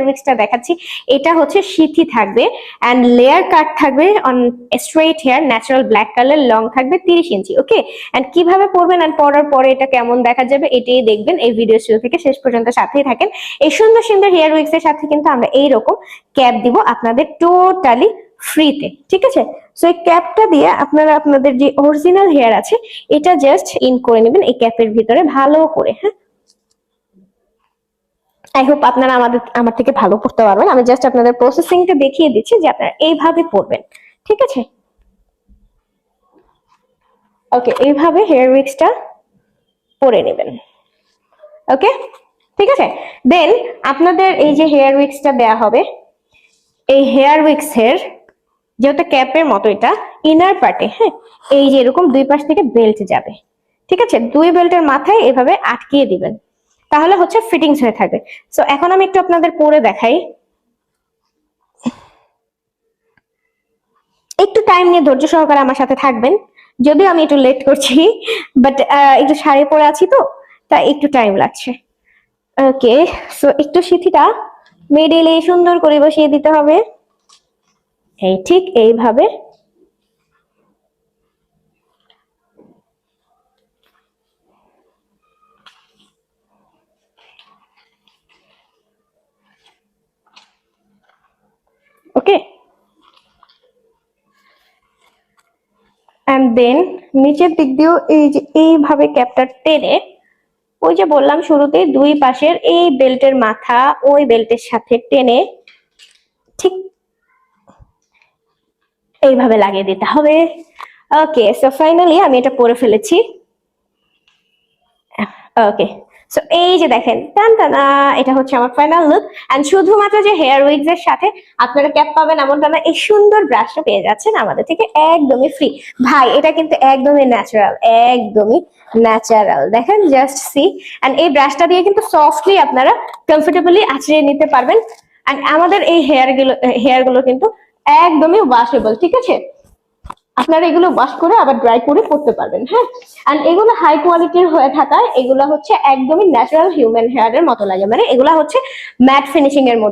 উইক্সটা দেখাচ্ছি। এটা হচ্ছে সিথি থাকবে অ্যান্ড লেয়ার কাট থাকবে on straight hair natural black colour long থাকবে তিরিশ ইঞ্চি ওকে অ্যান্ড কীভাবে পরবেন অ্যান্ড পরার পরে এটা কেমন দেখা যাবে এটাই দেখবেন এই ভিডিও শুরু থেকে। শেষ পর্যন্ত সাথেই থাকেন। এই সুন্দর সুন্দর হেয়ার উইক্স এর সাথে কিন্তু আমরা এইরকম ক্যাপ দিব আপনাদের টোটালি ফ্রিতে ঠিক আছে? সো এই ক্যাপটা দিয়ে আপনারা আপনাদের যে অরিজিনাল হেয়ার আছে, এটা জাস্ট ইন করে নেবেন এই ক্যাপের ভিতরে ভালো করে হ্যাঁ? আই হোপ আপনারা আমাদের, আমার থেকে ভালো করতে পারবেন। আমি জাস্ট আপনাদের প্রসেসিংটা দেখিয়ে দিচ্ছি যে আপনারা এইভাবে পড়বেন। ঠিক আছে? ওকে এইভাবে হেয়ার উইক্সটা পরে নেবেন। ওকে ঠিক আছে? দেন আপনাদের এই যে হেয়ার উইক্সটা দেয়া হবে, এই হেয়ার উইক্স এর যেহেতু ক্যাপের মতো এটা ইনার পার্টে হ্যাঁ? এই যে এরকম দুই পাশ থেকে বেল্ট যাবে। ঠিক আছে? দুই বেল্টের মাথায় এভাবে আটকিয়ে দিবেন। তাহলে হচ্ছে ফিটিংস হয়ে থাকবে। সো এখন আমি একটু আপনাদের পরে দেখাই। একটু টাইম নিয়ে ধৈর্য সহকারে আমার সাথে থাকবেন। যদিও আমি একটু লেট করছি বাট একটু শাড়ি পরে আছি তো, তাই একটু টাইম লাগছে। ওকে সো একটু সিথিটা মিডিলে সুন্দর করে বসিয়ে দিতে হবে। এই ঠিক এইভাবে। ওকে অ্যান্ড দেন নিচের দিক দিয়েও এই যে এইভাবে ক্যাপটা টেনে, ওই যে বললাম শুরুতে দুই পাশের এই বেল্টের মাথা ওই বেল্টের সাথে টেনে ঠিক এইভাবে লাগিয়ে দিতে হবে। ওকে সো ফাইনালি আমি এটা পরে ফেলেছি। ওকে সো এই যে দেখেন, টান, টানা এটা হচ্ছে আমার ফাইনাল লুক এন্ড শুধুমাত্র যে হেয়ার উইগস এর সাথে আপনারা ক্যাপ পাবেন এমনটা না, এই সুন্দর ব্রাশটা পেয়ে যাচ্ছেন আমাদের থেকে একদমই ফ্রি ভাই, এটা কিন্তু একদমই ন্যাচারাল একদমই ন্যাচারাল দেখেন জাস্ট সি এন্ড এই ব্রাশটা দিয়ে কিন্তু সফটলি আপনারা কমফোর্টেবলি আঁচড়ে নিতে পারবেন। এন্ড আমাদের এই হেয়ারগুলো হেয়ারগুলো কিন্তু একদমই ওয়াশেবল ঠিক আছে? আপনারা এগুলো ওয়াশ করে আবার ড্রাই করে পড়তে পারবেন হ্যাঁ? আর এগুলো হাই কোয়ালিটির হয়ে থাকায় এগুলো হচ্ছে একদমই ন্যাচারাল হিউম্যান হেয়ারের মতো লাগে। মানে এগুলো হচ্ছে ম্যাট ফিনিশিং এর